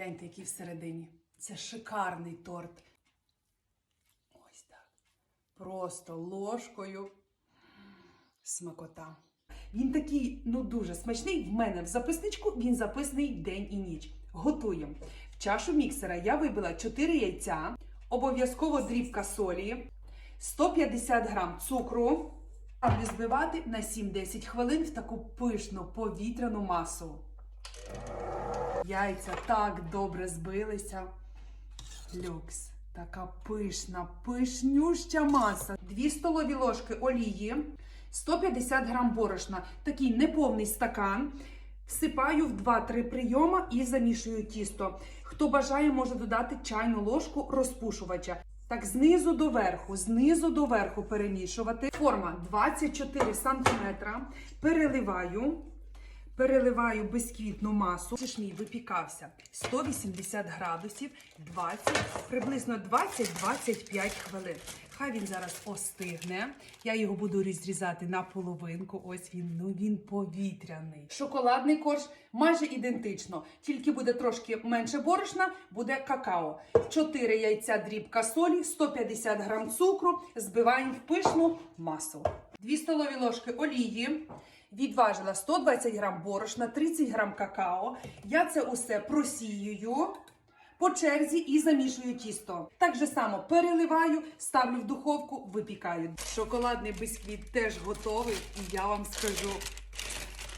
Гляньте, який всередині. Це шикарний торт. Ось так. Просто ложкою. Смакота. Він такий, ну дуже смачний. В мене в записничку він записаний день і ніч. Готуємо. В чашу міксера я вибила 4 яйця, обов'язково дрібка солі, 150 грам цукру. Ставлю збивати на 7-10 хвилин в таку пишну повітряну масу. Яйця так добре збилися. Люкс. Така пишна, пишнюща маса. 2 столові ложки олії, 150 грам борошна, такий неповний стакан. Всипаю в 2-3 прийома і замішую тісто. Хто бажає, може додати чайну ложку розпушувача. Так, знизу до верху, знизу до верху перемішувати. Форма 24 см. Переливаю. Переливаю безквітну масу. Мій випікався 180 градусів, 20, приблизно 20-25 хвилин. Хай він зараз остигне. Я його буду розрізати на половинку. Ось він, ну він повітряний. Шоколадний корж майже ідентично, тільки буде трошки менше борошна, буде какао. 4 яйця дрібка солі, 150 грам цукру. Збиваємо в пишну масу. 2 столові ложки олії. Відважила 120 грам борошна, 30 грам какао. Я це усе просіюю по черзі і замішую тісто. Так же само переливаю, ставлю в духовку, випікаю. Шоколадний бисквіт теж готовий, і я вам скажу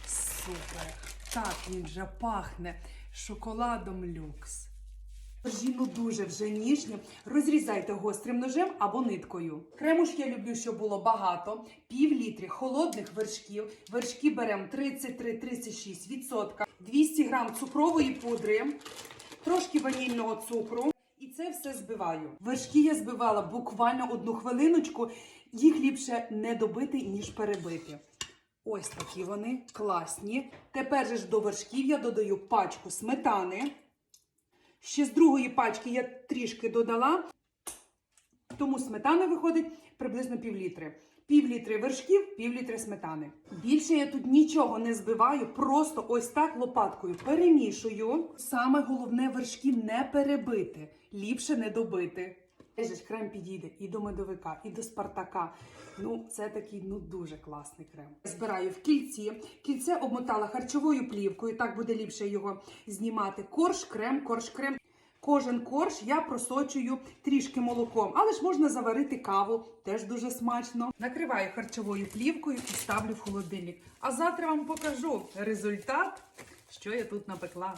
супер. Так він вже пахне шоколадом люкс. Коржі, ну дуже вже ніжні. Розрізайте гострим ножем або ниткою. Крему ж я люблю, щоб було багато. Пів літри холодних вершків. Вершки беремо 33-36%. 200 грам цукрової пудри, трошки ванільного цукру. І це все збиваю. Вершки я збивала буквально одну хвилиночку. Їх ліпше не добити, ніж перебити. Ось такі вони класні. Тепер же ж до вершків я додаю пачку сметани. Ще з другої пачки я трішки додала, тому сметана виходить приблизно пів літри. Пів літри вершків, пів літри сметани. Більше я тут нічого не збиваю, просто ось так лопаткою перемішую. Саме головне вершків не перебити, ліпше не добити. Теж крем підійде і до медовика, і до спартака. Ну, це такий ну дуже класний крем. Збираю в кільці. Кільце обмотала харчовою плівкою, так буде ліпше його знімати. Корж, крем, корж, крем. Кожен корж я просочую трішки молоком, але ж можна заварити каву, теж дуже смачно. Накриваю харчовою плівкою і ставлю в холодильник. А завтра вам покажу результат, що я тут напекла.